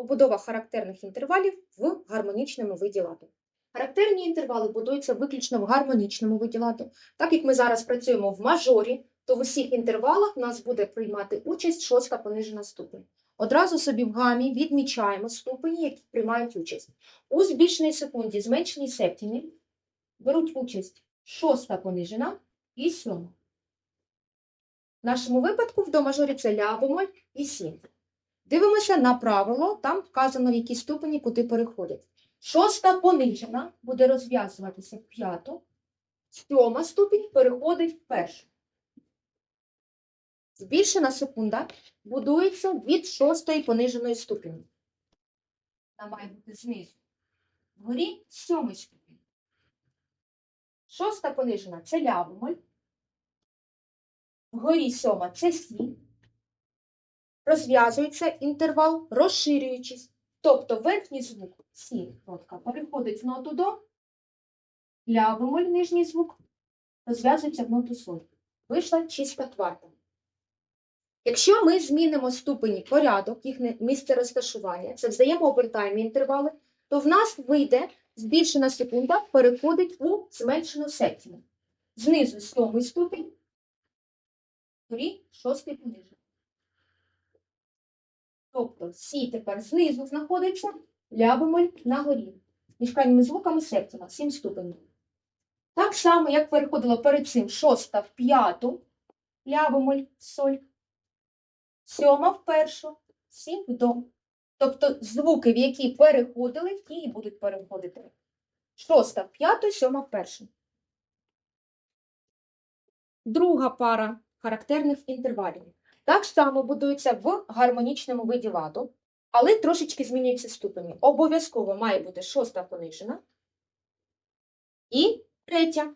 побудова характерних інтервалів в гармонічному виді ладу. Характерні інтервали будуються виключно в гармонічному виді ладу. Так як ми зараз працюємо в мажорі, то в усіх інтервалах у нас буде приймати участь шоста понижена ступень. Одразу собі в гамі відмічаємо ступені, які приймають участь. У збільшеній секунді, зменшеній септімі беруть участь шоста понижена і сьома. В нашому випадку в до мажорі це ля бемоль і сі. Дивимося на правило, там вказано, в які ступені куди переходять. Шоста понижена буде розв'язуватися в п'яту, сьома ступінь переходить в першу. Збільшена секунда будується від шостої пониженої ступені. Вона має бути знизу. Вгорі сьомий ступінь. Шоста понижена це ля бемоль. Вгорі сьома це сі. Розв'язується інтервал, розширюючись. Тобто верхній звук сі нотка переходить в ноту до, ля бемоль нижній звук розв'язується в ноту соль. Вийшла чиста кварта. Якщо ми змінимо ступені порядок, їх місце розташування, це взаємообертаємі інтервали, то в нас вийде збільшена секунда переходить у зменшену септіму. Знизу сьомий ступінь, вгорі шостий понижений. Тобто сі тепер знизу знаходиться, ля на горі. Між крайніми звуками септіма, сім ступенів. Так само, як переходило перед цим шоста в п'яту, ля соль, сьома в першу, сі в до. Тобто звуки, в які переходили, ті і будуть переходити. Шоста в п'яту, сьома в першу. Друга пара характерних інтервалів. Так само будується в гармонічному виді ладу, але трошечки змінюються ступені. Обов'язково має бути шоста понижена і третя.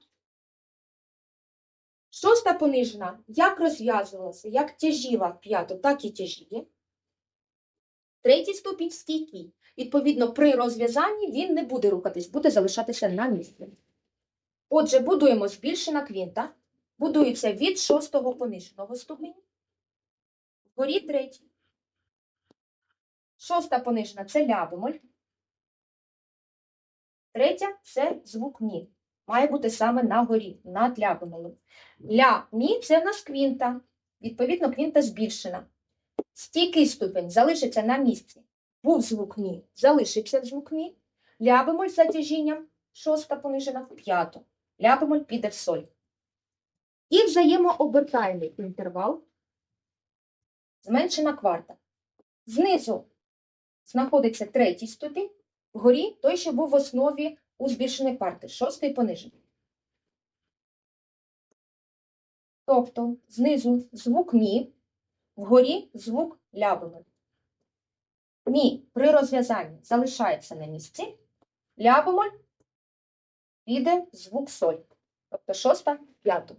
Шоста понижена як розв'язувалася, як тяжіла в п'яту, так і тяжіє. Третій ступінь стійкий. Відповідно, при розв'язанні він не буде рухатись, буде залишатися на місці. Отже, будуємо збільшена квінта. Будується від шостого пониженого ступеня. Вгорі третій. Шоста понижена це ля бемоль. Третя це звук мі. Має бути саме на горі, над ля бемолем. Ля мі це в нас квінта. Відповідно, квінта збільшена. Стійкий ступень залишиться на місці. Був звук мі, залишиться звук мі. Ля бемоль за шоста понижена п'яту. Ля бемоль піде в соль. І взаємообертальний інтервал зменшена кварта. Знизу знаходиться третій ступінь, вгорі той, що був в основі у збільшеної кварти, шостий понижений. Тобто знизу звук мі, вгорі звук лябами. Мі при розв'язанні залишається на місці, лябемоль піде звук соль, тобто шоста п'яту.